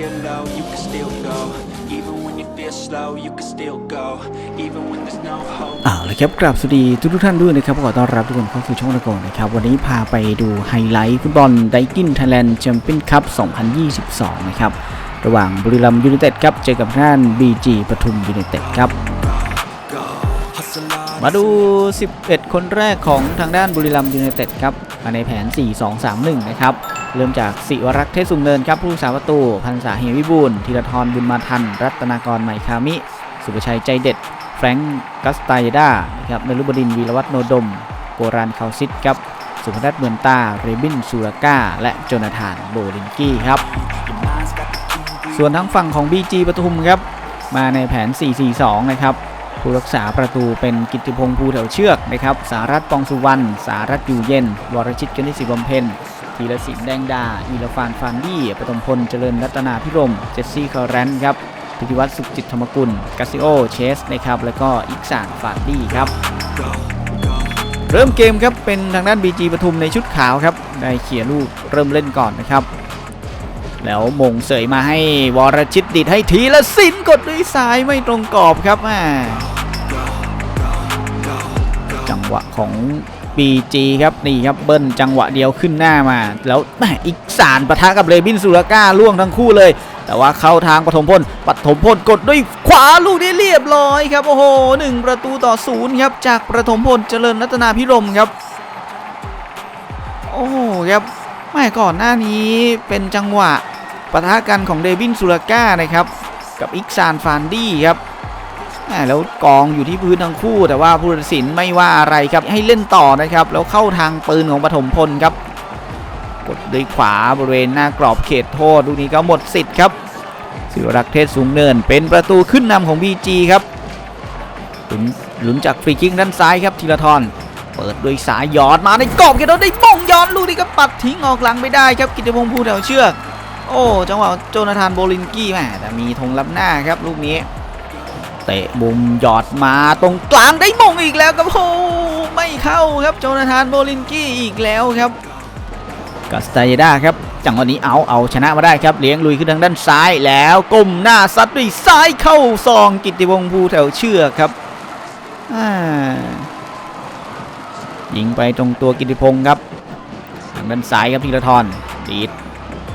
real low, you can still go. Even when you feel slow, you can still go. Even when there's no hope. เอาละครับกราบสวัสดีทุกๆท่านด้วยนะครับขอต้อนรับทุกคนเข้าสู่ช่องตะโกนนะครับ วันนี้พาไปดูไฮไลท์ฟุตบอลไดกินไทยแลนด์แชมเปี้ยนคัพ 2022 นะครับ ระหว่างบุรีรัมย์ยูไนเต็ดครับ เจอกับท่าน BG ปทุมยูไนเต็ดครับมาดู 11 คนแรกของทางด้านบุรีรัมย์ยูไนเต็ดครับมาในแผน 4-2-3-1 นะครับ เริ่มจากสิวรักษ์เทศสุงเนินครับผู้รักษาประตู พันษาเฮยวิบูลธีรทรบุญมาทัน รัตนากรใหม่คามิ สุภชัยใจเด็ด แฟรงก์กัสตายดาครับนรุบดินวีรวัฒนโนดม โกรานคาซิตครับสุพนัทเมือนตา เรบินซูราก้า และโจนาธานโบลินกี้ครับ ส่วนทั้งฝั่งของ BG ปทุมครับ มาในแผน 4-4-2 นะครับผู้รักษาประตูเป็นกิติพงษ์ภูแถวเชือกนะครับ สารัตปองสุวรรณ สารัตอยู่เย็น วรชิตกนิษฐ์ศรีบำเพ็ญ ธีรศิลป์แดงดาอีลฟานฟานดี้ปฐมพลเจริญรัตนาพิรมเจสซี่คาร์แรนต์ครับพิธิวัฒน์สุขจิตธรรมกุลกาซิโอเชสนะครับแล้วก็อิกสานฟานดี้ครับ เริ่มเกมครับเป็นทางด้าน BG ปทุมในชุดขาวครับได้เขี่ยลูกเริ่มเล่นก่อนนะครับ แล้วมงเสยมาให้วรชิตดิดให้ทีละสินกดด้วยซ้ายไม่ตรงกรอบครับแม่จังหวะของ BG ครับนี่ครับเบิ้ลจังหวะเดียวขึ้นหน้ามา แล้วแม่อีกสารปะทะกับเลบินสุรก้าล่วงทั้งคู่เลย แต่ว่าเข้าทางปฐมพลปฐมพลกดด้วยขวาลูกได้เรียบร้อยครับโอ้โหหนึ่งประตูต่อศูนย์ครับจากปฐมพลเจริญรัตนาพิรมครับ โอ้โหครับแม่ก่อนหน้านี้เป็นจังหวะปะทะกันของเดวินสุรก้านะครับ กับอิกซานฟานดี้ครับ แล้วกองอยู่ที่พื้นทั้งคู่ แต่ว่าผู้ตัดสินไม่ว่าอะไรครับให้เล่นต่อนะครับ แล้วเข้าทางปืนของปฐมพลครับ กดด้วยขวาบริเวณหน้ากรอบเขตโทษลูกนี้ก็หมดสิทธิ์ครับศิวรักเทศสูงเนิน เป็นประตูขึ้นนำของ BG ครับหลุนหลุนจากฟรีคิกด้านซ้ายครับธีรทรเปิดด้วยสายยอดมาในกรอบเกโดได้มงย้อนลูกนี้ก็ปัดทิ้งออกหลังไม่ได้ครับกิตติพงษ์ภูแถวเชือกโอ้จังหวะโจนาธานโบลินกี้แม่แต่มีธงล้ำหน้าครับลูกนี้ เตะมุมหยอดมาตรงกลางได้มงอีกแล้วครับโอ้ไม่เข้าครับโจนาธานโบลินกี้อีกแล้วครับกัสตาเยดาครับจังหวะนี้เอาเอาชนะมาได้ครับเลี้ยงลุยขึ้นทางด้านซ้ายแล้วก้มหน้าซัดด้วยซ้ายเข้าซองกิติพงษ์ภูแถวเชือกครับอ่ายิงไปตรงตัวกิติพงศ์ครับทางด้านซ้ายครับธีรทรดีด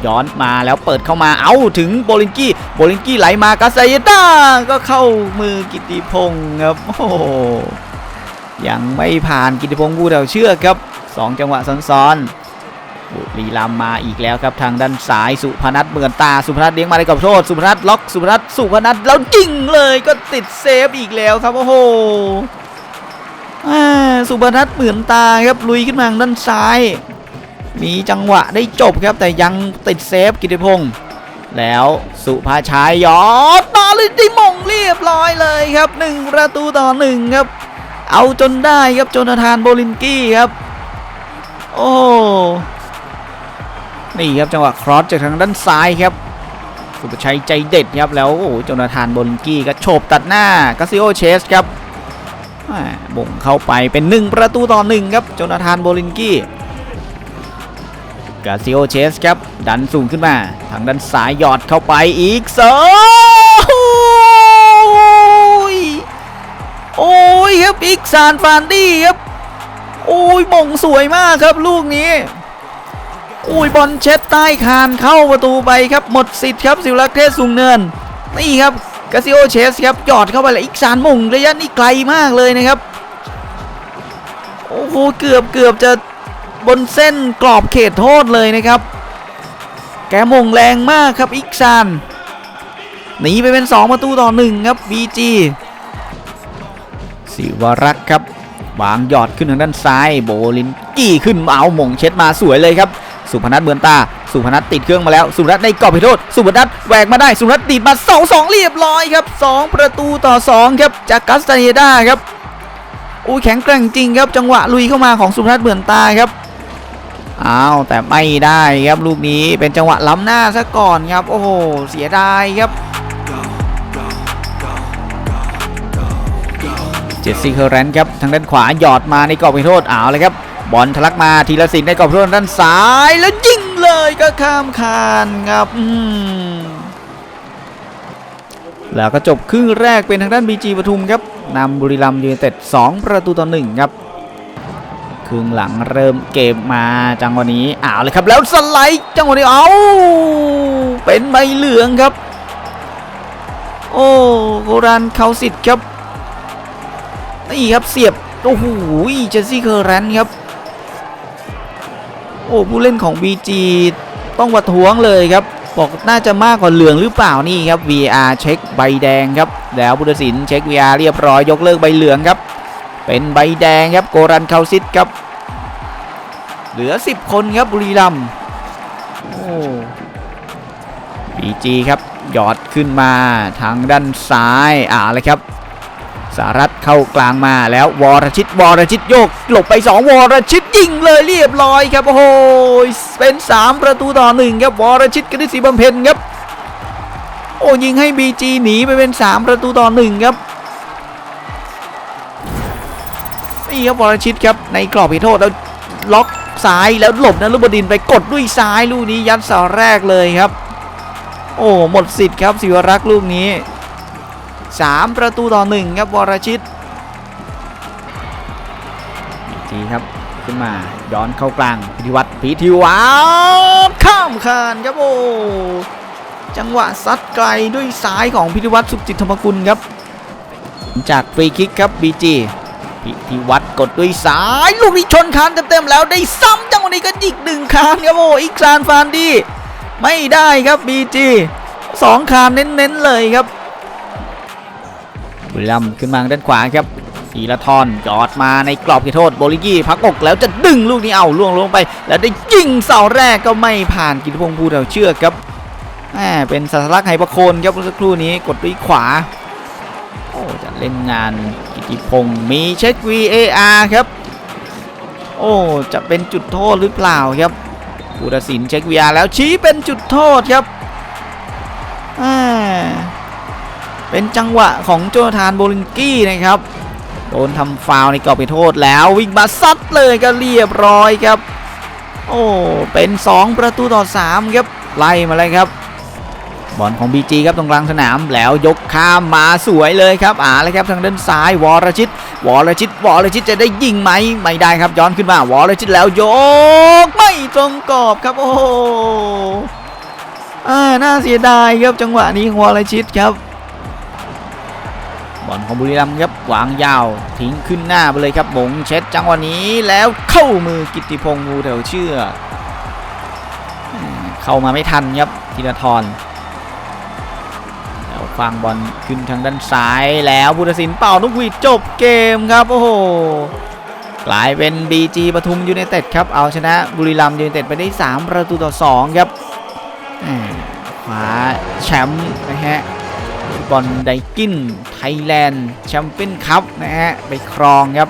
ย้อนมาแล้วเปิดเข้ามาเอาถึงโบลินกี้โบลินกี้ไหลมากาไซยด้าก็เข้ามือกิติพงศ์ครับโอ้ยังไม่ผ่านกิติพงศ์ผู้เดาเชือกครับสองจังหวะซ้อนๆบุรีรัมมาอีกแล้วครับทางด้านซ้ายสุพนัทเมือนตาสุพนัทเลี้ยงมาได้กับโทษสุพนัทล็อกสุพนัทสุพนัทแล้วยิงเลยก็ติดเซฟอีกแล้วครับโอ้โหสุบนัทเหมือนตาครับลุยขึ้นมาทางด้านซ้าย มีจังหวะได้จบครับแต่ยังติดเซฟกิติพงศ์แล้วสุภาชัยยอดมาลยได้มงเรียบร้อยเลยครับหนึ่งประตูต่อหนึ่งครับเอาจนได้ครับโจนาธานโบลินกี้ครับ โอ้นี่ครับจังหวะครอสจากทางด้านซ้ายครับ สุภาชัยใจเด็ดครับแล้วโอ้โหจนาธานโบลินกี้ก็โฉบตัดหน้ากาซิโอเชสครับบ่งเข้าไปเป็น 1 ประตูต่อ1ครับโจนาธานโบลินกี้ กาซิโอเชสครับ ดันสูงขึ้นมา ทางด้านซ้ายหยอดเข้าไปอีกสองโอ้ยโอ้ยครับอีกซานฟานดี้ครับ โอ้ยมงสวยมากครับลูกนี้โอ้ยบอลเช็ดใต้คานเข้าประตูไปครับหมดสิทธิ์ครับสิวรักษ์เทศสูงเนิน นี่ครับกาซิโอเชสครับหยอดเข้าไปแล้วอีกสารมงระยะนี้ไกลมากเลยนะครับ โอ้โหเกือบเกือบจะ บนเส้นกรอบเขตโทษเลยนะครับ แกมงแรงมากครับอีกซานหนีไปเป็น 2 ประตูต่อ 1 ครับ BG สิวรักษ์ครับวางหยอดขึ้นทางด้านซ้าย โบลินกี้ขึ้นเอาหมงเช็ดมาสวยเลยครับ สุพนัทเบือนตา สุพนัทติดเครื่องมาแล้ว สุพนัทได้กรอบไปโทษ สุพนัทแหวกมาได้ สุพนัทติดมา2 2เรียบร้อยครับ 2 ประตูต่อ 2 ครับ จากกัสตาเนยดาครับอุ้แข็งแกร่งจริงครับ จังหวะลุยเข้ามาของสุพนัทเบือนตาครับ อ้าวแต่ไม่ได้ครับลูกนี้เป็นจังหวะล้ำหน้าซะก่อนครับ โอ้โหเสียดายครับเจสซี่เคอร์แรนต์ครับทางด้านขวาหยอดมาในกรอบเขตโทษเอาวเลยครับบอลทะลักมาทีละสินในกรอบโทษด้านซ้ายแล้วยิงเลยก็ข้ามคานครับแล้วก็จบครึ่งแรกเป็นทางด้าน BG ปทุมครับนำบุรีรัมย์ยูไนเต็ด2ประตูต่อ1ครับ ครึ่งหลังเริ่มเกมมาจังหวะนี้อ้าวเลยครับแล้วสไลด์จังหวะนี้เอาเป็นใบเหลืองครับ โอ้โกรันเขาสิทธิ์ครับนี่ครับเสียบโอ้โหเจสซี่เคอร์แรนครับ โอ้ผู้เล่นของ BG ต้องประท้วงเลยครับ บอกน่าจะมากกว่าเหลืองหรือเปล่านี่ครับ VR เช็คใบแดงครับ แล้วบุตรศิลป์เช็ค VR เรียบร้อยยกเลิกใบเหลืองครับ เป็นใบแดงครับโกรันเคาซิตครับ เหลือ 10 คนครับบุรีรัมโอ้บีจีครับหยอดขึ้นมาทางด้านซ้ายอ่าเลยครับสารัตเข้ากลางมาแล้ววรชิตวรชิตโยกหลบไป 2 วรชิตยิงเลยเรียบร้อยครับโอ้โหเป็น 3 ประตูต่อ 1 ครับวรชิตกฤษศรีบำเพ็ญครับ โอ้ยิงให้บีจีหนีไปเป็น 3 ประตูต่อ 1 ครับ นี่ครับวรชิตครับในกรอบเขตโทษแล้วล็อกซ้ายแล้วหลบนะลูกบดินทร์ไปกดด้วยซ้ายลูกนี้ยัดเสาแรกเลยครับ โอ้หมดสิทธิ์ครับศิวรักษ์ลูกนี้ 3 ประตูต่อ1ครับวรชิตอีกทีครับขึ้นมาย้อนเข้ากลางพิธีวัตรพิธีวัตรข้ามคานครับโอ้จังหวะซัดไกลด้วยซ้ายของพิธีวัตรสุขจิตธรรมกุลครับ จากฟรีคิกครับบีจี พิธีวัตรกดด้วยซ้ายลูกนี้ชนคานเต็มๆแล้วได้ซ้ำจังหวะนี้ก็ยิกหนึ่งคานครับโอ้อีกคานฟานดี ไม่ได้ครับบีจีสองคานเน้นๆเลยครับบุรีรัมขึ้นมาด้านขวาครับธีรทรจอดมาในกรอบเขตโทษโบลิกี้พักอกแล้วจะดึงลูกนี้เอาล่วงลงไป แล้วได้ยิงเสาแรกก็ไม่ผ่านกิติพงศ์ภูเถาเชือกครับแหมเป็นสัสลักไหประโคนครับเมื่อสักครู่นี้กดด้วยขวา เล่นงานกิติพงศ์มีเช็ค VAR ครับ โอ้จะเป็นจุดโทษหรือเปล่าครับผู้ตัดสินเช็ค VR แล้วชี้เป็นจุดโทษครับอ่าเป็นจังหวะของโจนาธานโบลิงกี้นะครับโดนทำฟาวล์ในกรอบเขตโทษแล้ววิ่งมาซัดเลยก็เรียบร้อยครับ โอ้เป็น 2 ประตูต่อ 3 ครับ ไล่มาเลยครับ บอลของ BG ครับตรงกลางสนามแล้วยกข้ามมาสวยเลยครับอ่าเลยครับทางด้านซ้ายวรชิต วรชิต วรชิตจะได้ยิงไหมไม่ได้ครับย้อนขึ้นมาวรชิตแล้วยกไม่ตรงกรอบครับโอ้โหอ่าน่าเสียดายครับจังหวะนี้ของวรชิตครับบอลของบุรีรัมย์ครับวางยาวทิ้งขึ้นหน้าไปเลยครับบงเช็ดจังหวะนี้แล้วเข้ามือกิติพงศ์งูแถวเชื่อ เข้ามาไม่ทันครับธีรทร ฟังบอลขึ้นทางด้านซ้ายแล้วบุตรศิลป์เป่านกหวีดจบเกมครับโอ้โหกลายเป็น BG ปทุมยูไนเต็ดครับเอาชนะบุรีรัมย์ยูไนเต็ดไปได้ 3 ประตูต่อ 2 ครับแหม่คว้าแชมป์นะฮะบอลไดกินไทยแลนด์แชมเปี้ยนคัพนะฮะไปครองครับ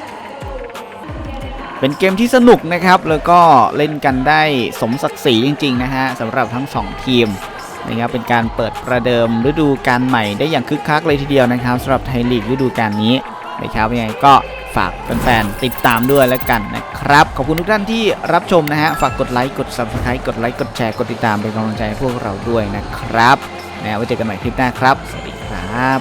เป็นเกมที่สนุกนะครับ แล้วก็เล่นกันได้สมศักดิ์ศรีจริง ๆ นะฮะสำหรับทั้ง 2 ทีม นะครับเป็นการเปิดประเดิมฤดูกาลใหม่ได้อย่างคึกคักเลยทีเดียวนะครับสำหรับไทยลีกฤดูกาลนี้นะครับยังไงก็ฝากแฟนๆติดตามด้วยแล้วกันนะครับ ขอบคุณทุกท่านที่รับชมนะฮะฝากกดไลค์กด subscribe กดไลค์กดแชร์กดติดตามเป็นกำลังใจให้พวกเราด้วยนะครับนะไว้เจอกันใหม่คลิปหน้าครับ สวัสดีครับ